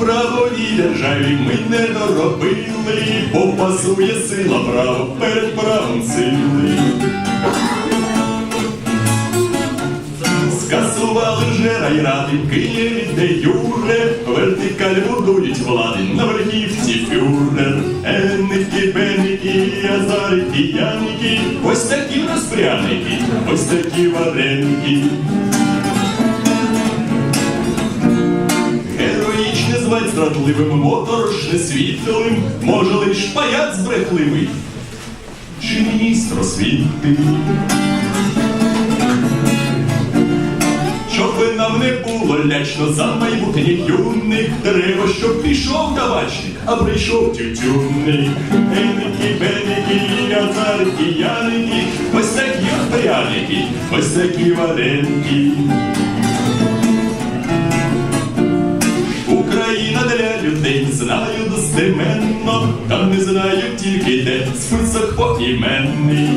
правовій державі ми не доробили, бо пасує сила право перед правом сили. Скасували вже райради Києві, де юре, вертикаль будують влади на верхівці фюрер. Енники, бенники, азарики, яники, ось такі в нас пряники, ось такі вареники. Звать зрадливим, моторошне світлим, може лиш паяц брехливий, чи міністр освіти. Щоб нам не було лячно за майбутніх юних, треба, щоб пішов табачник, а прийшов тютюнник. Еники, беники, азарики, яники, ось такі пряники, ось такі вареники. Людей знаю достеменно, там не знаю тільки де список поіменний.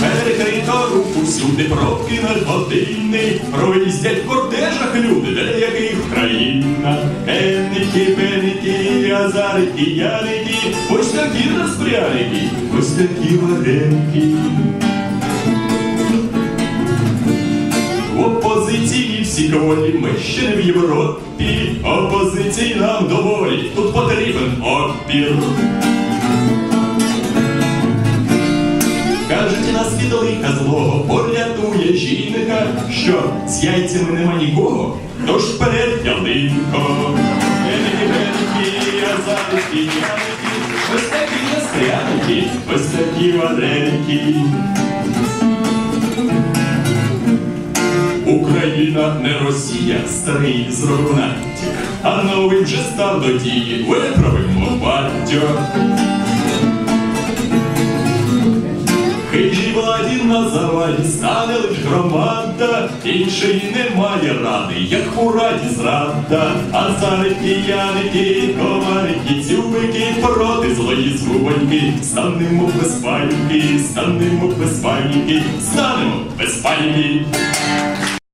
Перекрито руку всюди пробки години, проїздять в кортежах люди, де яких країна. Еники, беники, азарики, яники, ось такі розпряники, ось такі вареники. Кволі, ми ще не в Європі. Опозиції нам доволі, тут потрібен опір. Кажуть, нас від лиха злого порятує жінка, що з яйцями нема нікого, тож вперед ялинко. Еники, беники, азарики, ось такі настряники, ось такі вареники. Україна не Росія, старий натяк, а новий вже став до дії, виправимо батько. Хижій владі на заваді стане лиш громада, іншої немає ради, як у раді зрада, а зарики, яники, комарики, цюбики, проти злої згубоньки, станемо без паніки, станемо без паніки, станемо без паніки.